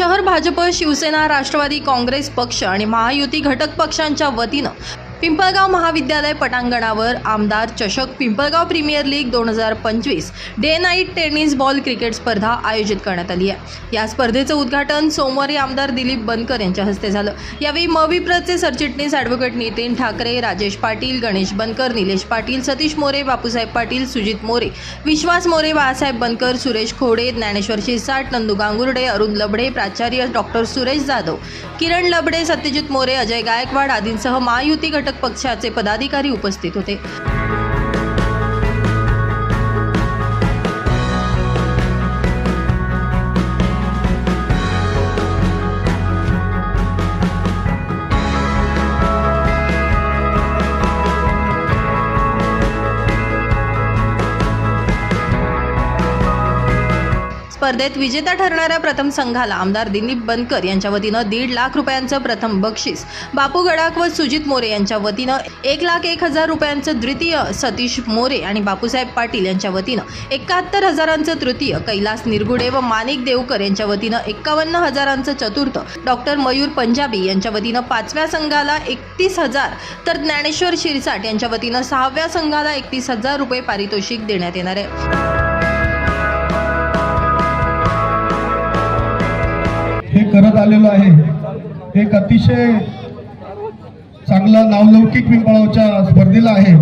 शहर भाजप शिवसेना राष्ट्रवादी काँग्रेस पक्ष आणि महायुती घटक पक्षांच्या वतीनं पिंपळगाव महाविद्यालय पटांगणावर आमदार चषक पिंपळगाव प्रीमियर लीग दोन हजार पंचवीस day night tennis ball cricket स्पर्धा आयोजित करण्यात आली आहे. या स्पर्धेचं उद्घाटन सोमवारी आमदार दिलीप बनकर यांच्या हस्ते झालं. यावेळी मविप्रचे सरचिटणीस ॲडव्होकेट नितीन ठाकरे राजेश पाटील गणेश बनकर निलेश पाटील सतीश मोरे बापूसाहेब पाटील सुजित मोरे विश्वास मोरे बाळासाहेब बनकर सुरेश खोडे ज्ञानेश्वर शिरसाट नंदू गांगुर्डे अरुण लबडे प्राचार्य डॉक्टर सुरेश जाधव किरण लबडे सत्यजित मोरे अजय गायकवाड आदींसह महायुती गट पक्षाचे पदाधिकारी उपस्थित होते. स्पर्धेत विजेता ठरणाऱ्या प्रथम संघाला आमदार दिलीप बनकर यांच्या वतीनं दीड लाख रुपयांचं प्रथम बक्षीस. बापू गडाख व सुजित मोरे यांच्या वतीनं एक लाख एक हजार रुपयांचं द्वितीय सतीश मोरे आणि बापूसाहेब पाटील यांच्या वतीनं एकाहत्तर हजारांचं तृतीय कैलास निरगुडे व माणिक देवकर यांच्या वतीनं एक्कावन्न हजारांचं चतुर्थ डॉक्टर मयूर पंजाबी यांच्या वतीनं पाचव्या संघाला एकतीस हजार तर ज्ञानेश्वर शिरसाट यांच्या वतीनं सहाव्या संघाला एकतीस हजार रुपये पारितोषिक देण्यात येणार आहे. करत आलेलो आहे. एक अतिशय चांगला नावलौकिक पिंपळावच्या स्पर्धेला आहे.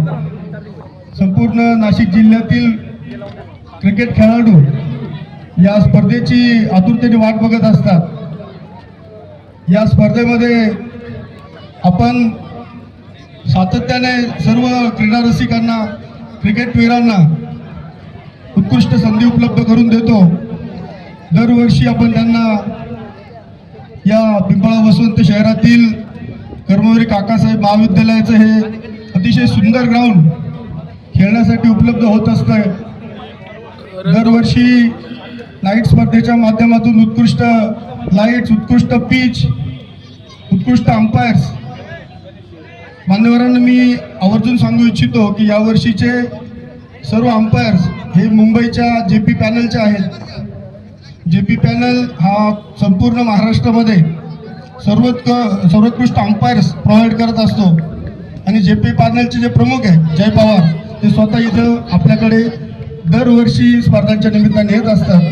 संपूर्ण नाशिक जिल्ह्यातील क्रिकेट खेळाडू या स्पर्धेची आतुरतेने वाट बघत असतात. या स्पर्धेमध्ये आपण सातत्याने सर्व क्रीडा रसिकांना क्रिकेटवीरांना उत्कृष्ट संधी उपलब्ध करून देतो. दरवर्षी आपण त्यांना या पिंपळा वसंत शहरातील कर्मवीर काकासाहेब महाविद्यालयाचं हे अतिशय सुंदर ग्राउंड खेळण्यासाठी उपलब्ध होत असतं दरवर्षी लाइट स्पर्धेच्या माध्यमातून उत्कृष्ट लाईट्स उत्कृष्ट पिच उत्कृष्ट अंपायर्स मान्यवरांना मी आवर्जून सांगू इच्छितो की यावर्षीचे सर्व अंपायर्स हे मुंबईच्या जे पी पॅनलचे आहेत. जे पी पॅनल हा संपूर्ण महाराष्ट्रामध्ये सर्वोत्क सर्वोत्कृष्ट अंपायर्स प्रोव्हाइड करत असतो. आणि जे पी पॅनलचे जे प्रमुख आहे जय पवार ते स्वतः इथं आपल्याकडे दरवर्षी स्पर्धांच्या निमित्ताने येत असतात.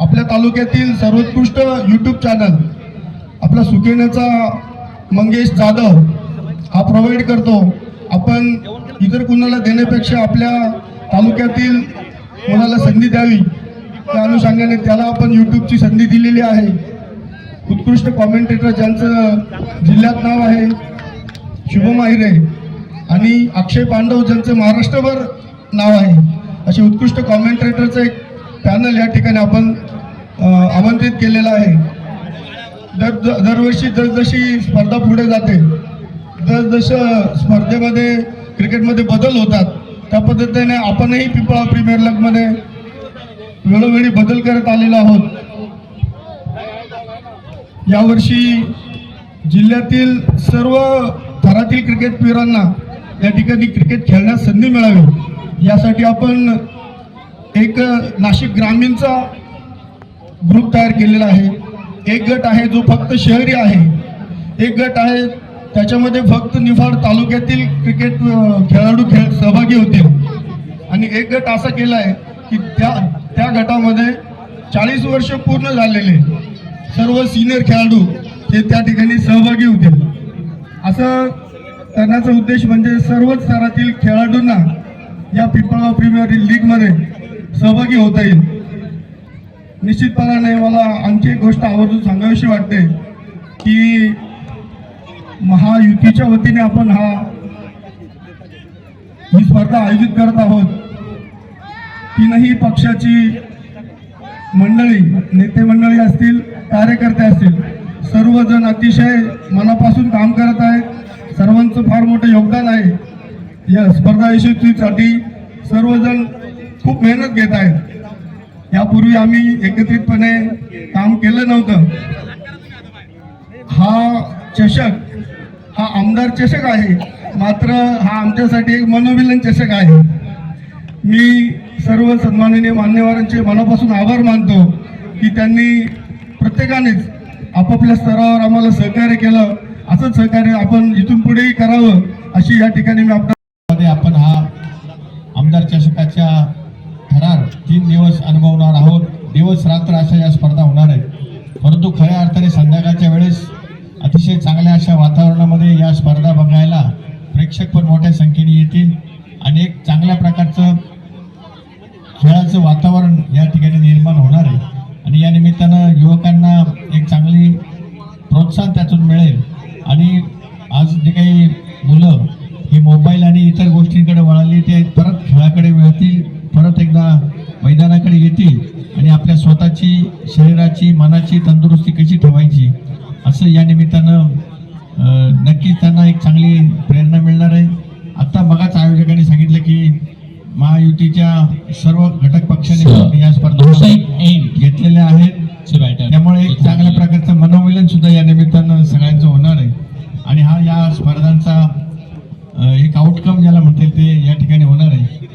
आपल्या तालुक्यातील सर्वोत्कृष्ट यूट्यूब चॅनल आपला सुकेण्याचा मंगेश जाधव हा प्रोव्हाइड करतो. आपण इतर कुणाला देण्यापेक्षा आपल्या तालुक्यातील कोणाला संधी द्यावी त्या अनुषंगाने त्याला आपण यूट्यूबची संधी दिलेली आहे. उत्कृष्ट कॉमेंटेटर ज्यांचं जिल्ह्यात नाव आहे शुभम आहिरे आणि अक्षय पांडव ज्यांचं महाराष्ट्रभर नाव आहे. असे उत्कृष्ट कॉमेंटेटरचं एक पॅनल या ठिकाणी आपण आमंत्रित केलेलं आहे. दर दरवर्षी जसजशी स्पर्धा पुढे जाते जसजसं स्पर्धेमध्ये क्रिकेटमध्ये बदल होतात. त्या पद्धतीने आपणही पिंपळा प्रीमियर लीगमध्ये वेळोवेळी बदल करत आलेलो आहोत. यावर्षी जिल्ह्यातील सर्व थरातील क्रिकेटवीरांना या ठिकाणी क्रिकेट खेळण्यास संधी मिळावी. यासाठी आपण एक नाशिक ग्रामीणचा ग्रुप तयार केलेला आहे. एक गट आहे जो फक्त शहरी आहे. एक गट आहे त्याच्यामध्ये फक्त निफाड तालुक्यातील क्रिकेट खेळाडू खेळ सहभागी होतील. आणि एक गट असा केला आहे की त्या त्या गटामध्ये चाळीस वर्ष पूर्ण झालेले सर्व सिनियर खेळाडू हे त्या ठिकाणी सहभागी होतील असं करण्याचा उद्देश म्हणजे सर्वच स्तरातील खेळाडूंना या पिंपळगाव प्रीमियर लीगमध्ये सहभागी होता येईल. निश्चितपणाने मला आणखी एक गोष्ट आवर्जून सांगावीशी वाटते की महायुतीच्या वतीने आपण हा ही स्पर्धा आयोजित करत आहोत. तीनही पक्षाची मंडळी नेते मंडळी असतील कार्यकर्ते असतील सर्वजण अतिशय मनापासून काम करत आहेत. सर्वांचं फार मोठं योगदान आहे या स्पर्धा यशस्वीसाठी. सर्वजण खूप मेहनत घेत आहेत. यापूर्वी आम्ही एकत्रितपणे काम केलं नव्हतं. हा चषक हा आमदार चषक आहे. मात्र हा आमच्यासाठी एक मनोविलन चषक आहे. मी सर्व सन्माननीय मान्यवरांचे मनापासून आभार मानतो की त्यांनी प्रत्येकानेच आपापल्या स्तरावर आम्हाला सहकार्य केलं. असंच सहकार्य आपण इथून पुढेही करावं अशी या ठिकाणी मी आपल्या मध्ये आपण हा आमदार चषकाच्या ठरार तीन दिवस अनुभवणार आहोत. दिवस रात्र अशा या स्पर्धा होणार आहेत. परंतु खऱ्या अर्थाने संध्याकाळच्या वेळेस अतिशय चांगल्या अशा वातावरणामध्ये या स्पर्धा बघायला प्रेक्षक पण मोठ्या संख्येने येतील आणि एक चांगल्या प्रकारचं खेळाचं वातावरण या ठिकाणी निर्माण होणार आहे. आणि या निमित्तानं युवकांना एक चांगली प्रोत्साहन त्यातून मिळेल. आणि आज जे काही मुलं ही मोबाईल आणि इतर गोष्टींकडे वळाली ते परत खेळाकडे वळतील परत एकदा मैदानाकडे येतील. आणि आपल्या स्वतःची शरीराची मनाची तंदुरुस्ती कशी ठेवायची असं या निमित्तानं नक्कीच त्यांना एक चांगली प्रेरणा मिळणार आहे. आत्ता बघाच आयोजकांनी सांगितलं की महायुतीच्या सर्व घटक पक्षांनी या स्पर्धा घेतलेल्या आहेत त्यामुळे एक चांगल्या प्रकारचं मनोमिलन सुद्धा या निमित्तानं सगळ्यांचं होणार आहे. आणि हा या स्पर्धांचा एक आउटकम ज्याला म्हणतील ते या ठिकाणी होणार आहे.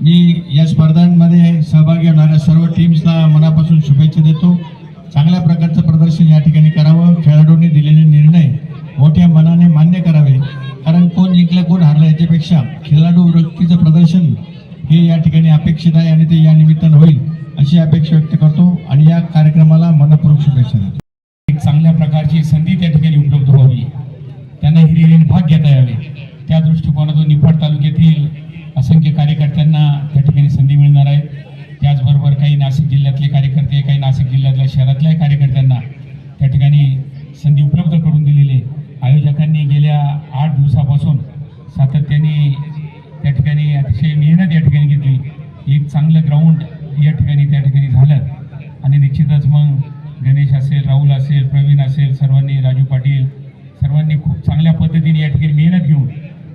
मी या स्पर्धांमध्ये सहभागी होणाऱ्या सर्व टीम्सला मनापासून शुभेच्छा देतो. चांगल्या प्रकारचं प्रदर्शन या ठिकाणी करावं. खेळाडूंनी दिलेले निर्णय मोठ्या मनाने मान्य करावे. कारण कोण जिंकलं कोण हारलं याच्यापेक्षा खेळाडू वृत्तीचं प्रदर्शन हे या ठिकाणी अपेक्षित आहे आणि ते या निमित्तानं होईल अशी अपेक्षा व्यक्त करतो आणि या कार्यक्रमाला मनपूर्वक शुभेच्छा देतो. एक चांगल्या प्रकारची संधी त्या ठिकाणी उपलब्ध व्हावी. त्यांना हिरिरीन भाग घेता यावे. त्या दृष्टिकोनातून निफाड तालुक्यातील असंख्य कार्यकर्त्यांना त्या ठिकाणी संधी मिळणार आहे. त्याचबरोबर काही नाशिक जिल्ह्यातले कार्यकर्ते काही नाशिक जिल्ह्यातल्या शहरातल्या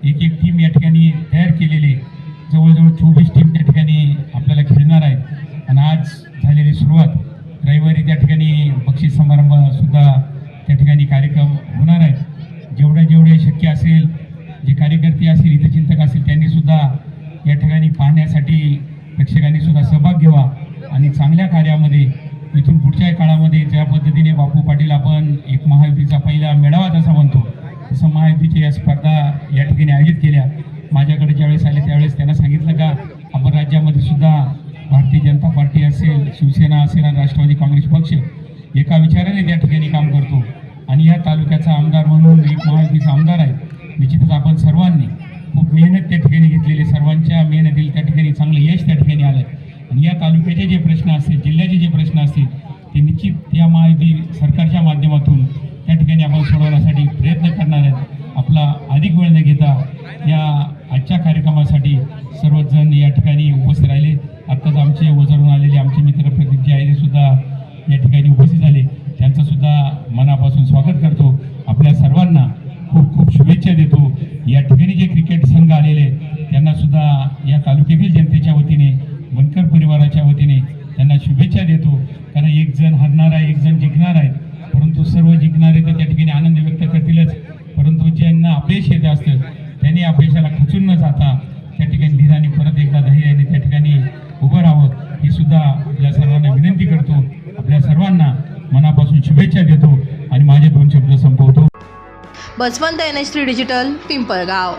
एक एक टीम या ठिकाणी तयार केलेली जवळजवळ चोवीस टीम त्या ठिकाणी आपल्याला खेळणार आहेत. आणि आज झालेली सुरुवात रविवारी त्या ठिकाणी बक्षीस समारंभसुद्धा त्या ठिकाणी कार्यक्रम होणार आहेत. जेवढ्या जेवढे शक्य असेल जे कार्यकर्ते असतील हितचिंतक असतील त्यांनी सुद्धा या ठिकाणी पाहण्यासाठी प्रेक्षकांनी सुद्धा सहभाग घ्यावा. आणि चांगल्या कार्यामध्ये इथून पुढच्या काळामध्ये ज्या पद्धतीने बापू पाटील आपण एक महायुतीचा पहिला मेळावा जसा म्हणतो तसं महायुतीच्या या स्पर्धा या ठिकाणी आयोजित केल्या. माझ्याकडे ज्यावेळेस आले त्यावेळेस त्यांना सांगितलं का आपण राज्यामध्ये सुद्धा भारतीय जनता पार्टी असेल शिवसेना असेल आणि राष्ट्रवादी काँग्रेस पक्ष एका विचाराने त्या ठिकाणी काम करतो. आणि या तालुक्याचा आमदार म्हणून एक महायुतीचा आमदार आहे. निश्चितच आपण सर्वांनी खूप मेहनत त्या ठिकाणी घेतलेली सर्वांच्या मेहनतीला त्या ठिकाणी चांगलं यश त्या ठिकाणी आलं आणि या तालुक्याचे जे प्रश्न असतील जिल्ह्याचे जे प्रश्न असतील ते निश्चित या महायुती सरकारच्या माध्यमातून ठिकाणी आपण सोडवण्यासाठी प्रयत्न करणार आहेत. आपला अधिक वेळ न घेता या आजच्या कार्यक्रमासाठी सर्वजण या ठिकाणी उपस्थित राहिले. आत्ताच आमचे वजरून आलेले आमचे मित्र प्रदीपजी सुद्धा या ठिकाणी उपस्थित झाले. त्यांचं सुद्धा मनापासून स्वागत करतो. आपल्या सर्वांना खूप खूप शुभेच्छा देतो. या ठिकाणी जे क्रिकेट संघ आलेले त्यांना सुद्धा या तालुक्यातील जनतेच्या वतीने बनकर परिवाराच्या वतीने त्यांना शुभेच्छा देतो. कारण एक जण हरणार आहे एक जण जिंकणार आहे. परंतु सर्व जिंकणारे तर त्या ठिकाणी आनंद व्यक्त करतीलच परंतु ज्यांना अपयश येत असतं त्यांनी अपयशाला खचून न जाता त्या ठिकाणी धीराने परत एकदा धैर्याने त्या ठिकाणी उभं राहावं ही सुद्धा आपल्या सर्वांना विनंती करतो. आपल्या सर्वांना मनापासून शुभेच्छा देतो आणि माझे दोन शब्द संपवतो. Baswant N H three digital Pimpalgaon.